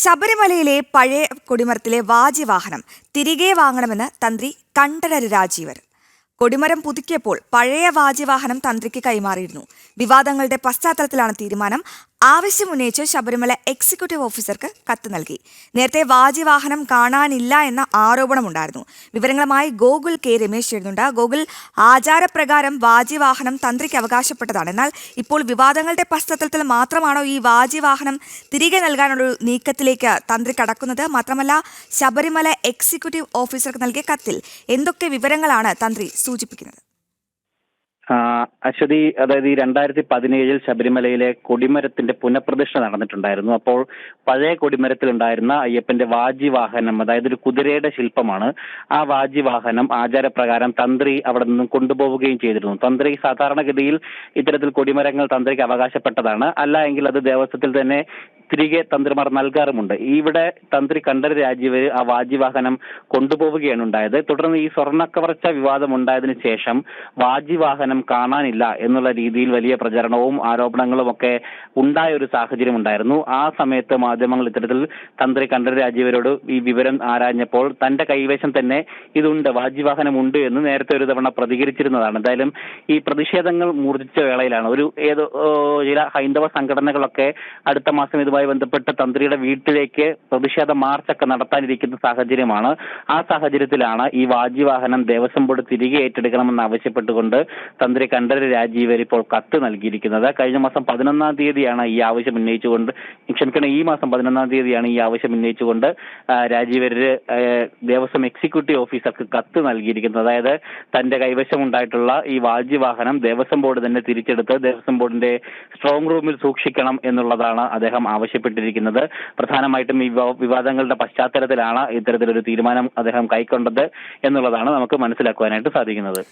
ശബരിമലയിലെ പഴയ കൊടിമരത്തിലെ വാജിവാഹനം തിരികെ വാങ്ങണമെന്ന് തന്ത്രി കണ്ഠരര് രാജീവർ കൊടിമരം പുതുക്കിയപ്പോൾ പഴയ വാജിവാഹനം തന്ത്രിക്ക് കൈമാറിയിരുന്നു. വിവാദങ്ങളുടെ പശ്ചാത്തലത്തിലാണ് തീരുമാനം. ആവശ്യമുന്നയിച്ച് ശബരിമല എക്സിക്യൂട്ടീവ് ഓഫീസർക്ക് കത്ത് നൽകി. നേരത്തെ വാജിവാഹനം കാണാനില്ല എന്ന ആരോപണമുണ്ടായിരുന്നു. വിവരങ്ങളുമായി ഗോകുൽ കെ രമേശ് ചേരുന്നുണ്ട്. ഗോകുൽ ആചാരപ്രകാരം വാജിവാഹനം തന്ത്രിക്ക് അവകാശപ്പെട്ടതാണ്. എന്നാൽ ഇപ്പോൾ വിവാദങ്ങളുടെ പശ്ചാത്തലത്തിൽ മാത്രമാണോ ഈ വാജിവാഹനം തിരികെ നൽകാനുള്ള നീക്കത്തിലേക്ക് തന്ത്രി കടക്കുന്നത്? മാത്രമല്ല ശബരിമല എക്സിക്യൂട്ടീവ് ഓഫീസർക്ക് നൽകിയ കത്തിൽ എന്തൊക്കെ വിവരങ്ങളാണ് തന്ത്രി സൂചിപ്പിക്കുന്നത്? അശ്വതി അതായത് ഈ രണ്ടായിരത്തി പതിനേഴിൽ ശബരിമലയിലെ കൊടിമരത്തിന്റെ പുനഃപ്രതിഷ്ഠ നടന്നിട്ടുണ്ടായിരുന്നു. അപ്പോൾ പഴയ കൊടിമരത്തിൽ ഉണ്ടായിരുന്ന അയ്യപ്പന്റെ വാജിവാഹനം അതായത് ഒരു കുതിരയുടെ ശില്പമാണ് ആ വാജിവാഹനം ആചാരപ്രകാരം തന്ത്രി അവിടെ നിന്നും കൊണ്ടുപോവുകയും ചെയ്തിരുന്നു. തന്ത്രി സാധാരണഗതിയിൽ ഇത്തരത്തിൽ കൊടിമരങ്ങൾ തന്ത്രിക്ക് അവകാശപ്പെട്ടതാണ്. അല്ല എങ്കിൽ അത് ദേവസ്വത്തിൽ തന്നെ തിരികെ തന്ത്രിമാർ നൽകാറുമുണ്ട്. ഇവിടെ തന്ത്രി കണ്ഠര രാജീവ് ആ വാജിവാഹനം കൊണ്ടുപോവുകയാണ് ഉണ്ടായത്. തുടർന്ന് ഈ സ്വർണക്കവർച്ച വിവാദം ഉണ്ടായതിനു ശേഷം വാജിവാഹനം കാണാനില്ല എന്നുള്ള രീതിയിൽ വലിയ പ്രചരണവും ആരോപണങ്ങളും ഒക്കെ ഉണ്ടായ ഒരു സാഹചര്യം ഉണ്ടായിരുന്നു. ആ സമയത്ത് മാധ്യമങ്ങൾ ഇത്തരത്തിൽ തന്ത്രി കണ്ഠര രാജീവരോട് ഈ വിവരം ആരാഞ്ഞപ്പോൾ തന്റെ കൈവശം തന്നെ ഇതുണ്ട് വാജിവാഹനം ഉണ്ട് എന്ന് നേരത്തെ ഒരു തവണ പ്രതികരിച്ചിരുന്നതാണ്. എന്തായാലും ഈ പ്രതിഷേധങ്ങൾ മൂർജിച്ച വേളയിലാണ്. ഒരു ഏതോ ചില ഹൈന്ദവ സംഘടനകളൊക്കെ അടുത്ത മാസം ഇതുമായി ബന്ധപ്പെട്ട് തന്ത്രിയുടെ വീട്ടിലേക്ക് പ്രതിഷേധ മാർച്ചൊക്കെ നടത്താനിരിക്കുന്ന സാഹചര്യമാണ്. ആ സാഹചര്യത്തിലാണ് ഈ വാജിവാഹനം ദേവസ്വം ബോർഡ് തിരികെ ഏറ്റെടുക്കണമെന്ന് ആവശ്യപ്പെട്ടുകൊണ്ട് തന്ത്രി കണ്ഠര് രാജീവർ ഇപ്പോൾ കത്ത് നൽകിയിരിക്കുന്നത്. കഴിഞ്ഞ മാസം പതിനൊന്നാം തീയതിയാണ് ഈ ആവശ്യം ഉന്നയിച്ചുകൊണ്ട് ക്ഷമിക്കണം ഈ മാസം പതിനൊന്നാം തീയതിയാണ് ഈ ആവശ്യം ഉന്നയിച്ചുകൊണ്ട് രാജീവര് ദേവസ്വം എക്സിക്യൂട്ടീവ് ഓഫീസർക്ക് കത്ത് നൽകിയിരിക്കുന്നത്. അതായത് തന്റെ കൈവശം ഉണ്ടായിട്ടുള്ള ഈ വാജ്യവാഹനം ദേവസ്വം ബോർഡ് തന്നെ തിരിച്ചെടുത്ത് ദേവസ്വം ബോർഡിന്റെ സ്ട്രോങ് റൂമിൽ സൂക്ഷിക്കണം എന്നുള്ളതാണ് അദ്ദേഹം ആവശ്യപ്പെട്ടിരിക്കുന്നത്. പ്രധാനമായിട്ടും ഈ വിവാദങ്ങളുടെ പശ്ചാത്തലത്തിലാണ് ഇത്തരത്തിലൊരു തീരുമാനം അദ്ദേഹം കൈക്കൊണ്ടത് എന്നുള്ളതാണ് നമുക്ക് മനസ്സിലാക്കുവാനായിട്ട് സാധിക്കുന്നത്.